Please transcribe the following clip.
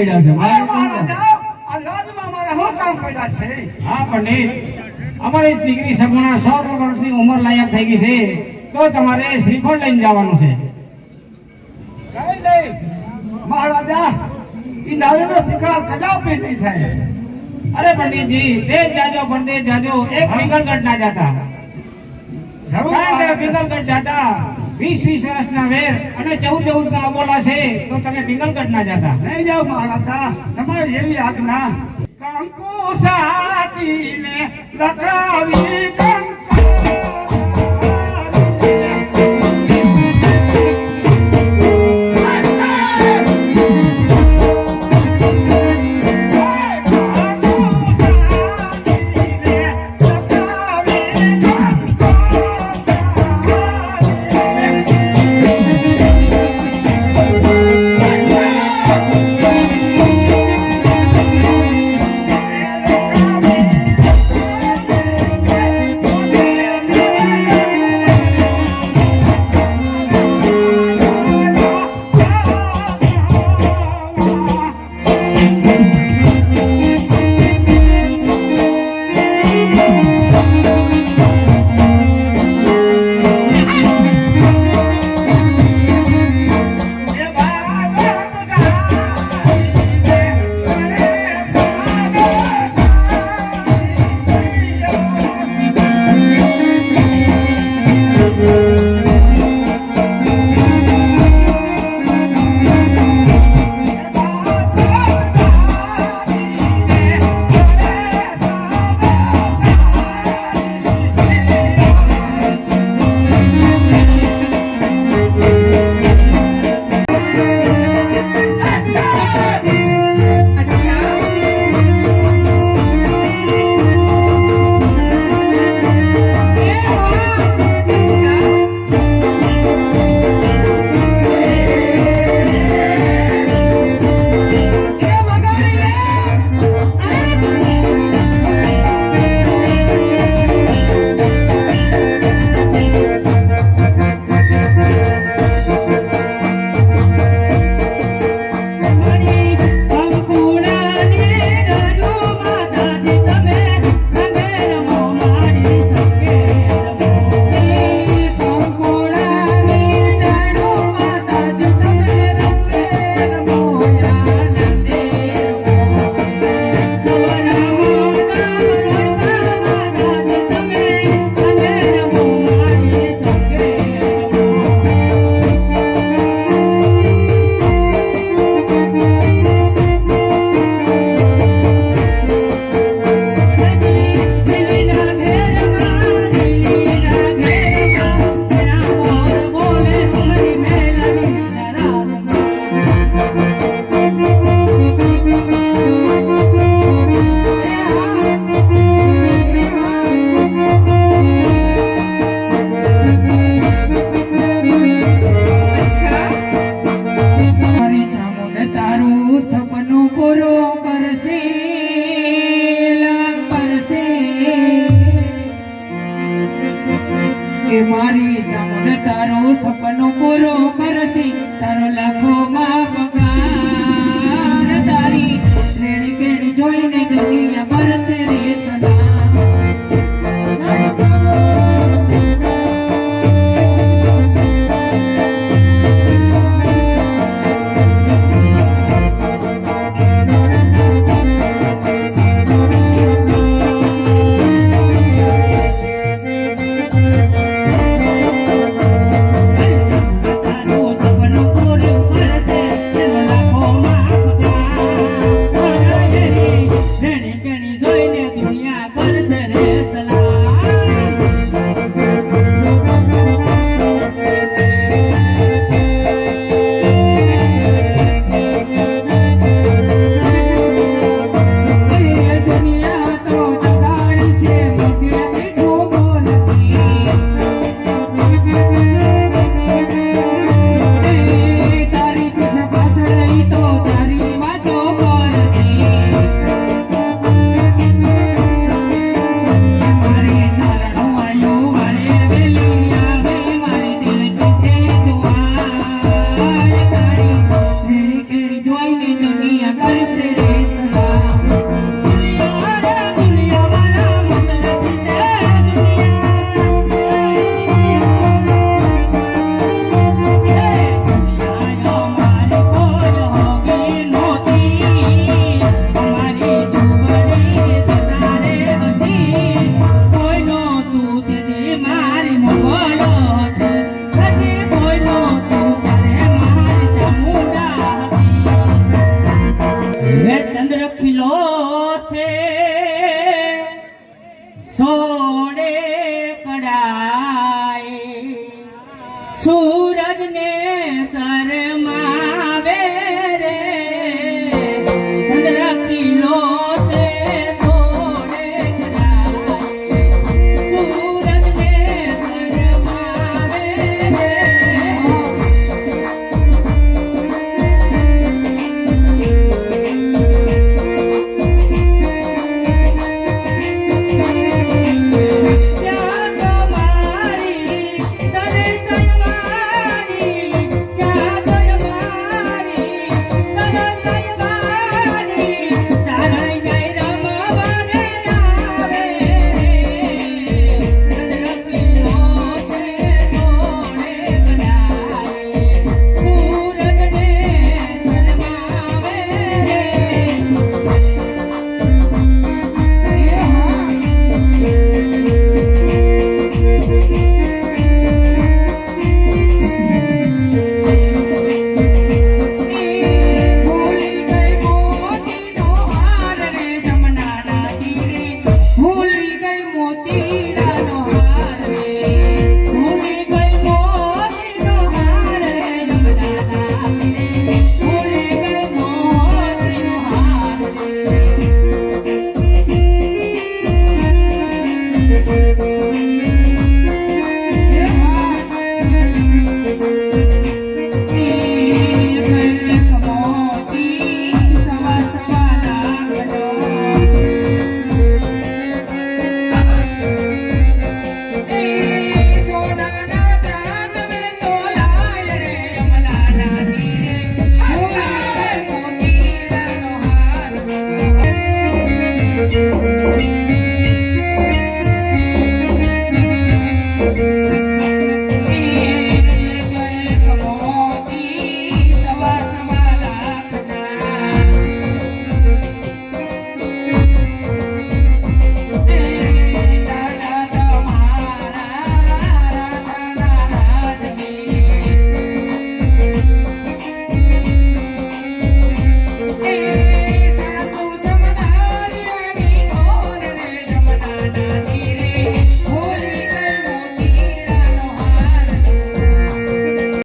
પડ્યા છે. હા પંડિત. અમારી દીકરી સગુણા સો વર્ષની ઉંમર લાયક થઈ ગઈ છે. તો તમારે શ્રીફળ લઈને જવાનું છે. મહારાજા ઈ નાળીનો શિકાર કદાપી નહીં થાય. અરે પંડિતજી તે જાજો પરદેશ જાજો. એક પિંગલગઢ ના જાતા જરૂર જાતા. વીસ વીસ વર્ષના વેર અને ચૌદ ચૌદ ના અબોલા છે, તો તમે પિંગલગઢ ના જતા નહીં જાઓ મહારાજા, તમારી એવી આજ્ઞા. કંકુ સાટીને લખાવી lluvia para ser. सबने सर